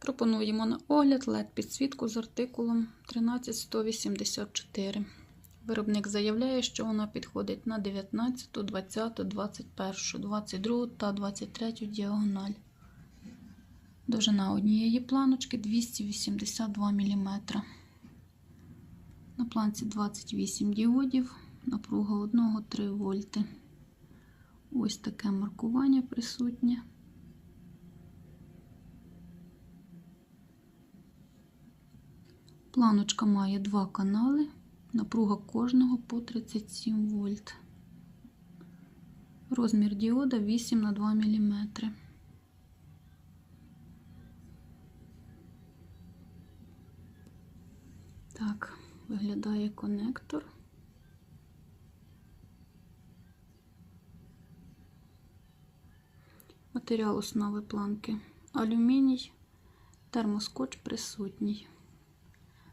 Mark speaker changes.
Speaker 1: Пропонуємо на огляд LED підсвітку з артикулом 13184. Виробник заявляє, що вона підходить на 19, 20, 21, 22 та 23 діагональ. Довжина однієї планочки 282 мм. На планці 28 діодів, напруга 1 3 вольти. Ось таке маркування присутнє. Планочка має два канали, напруга кожного по 37 вольт. Розмір діода 8 на 2 мм. Так, виглядає конектор. Матеріал основи планки алюміній, термоскотч присутній.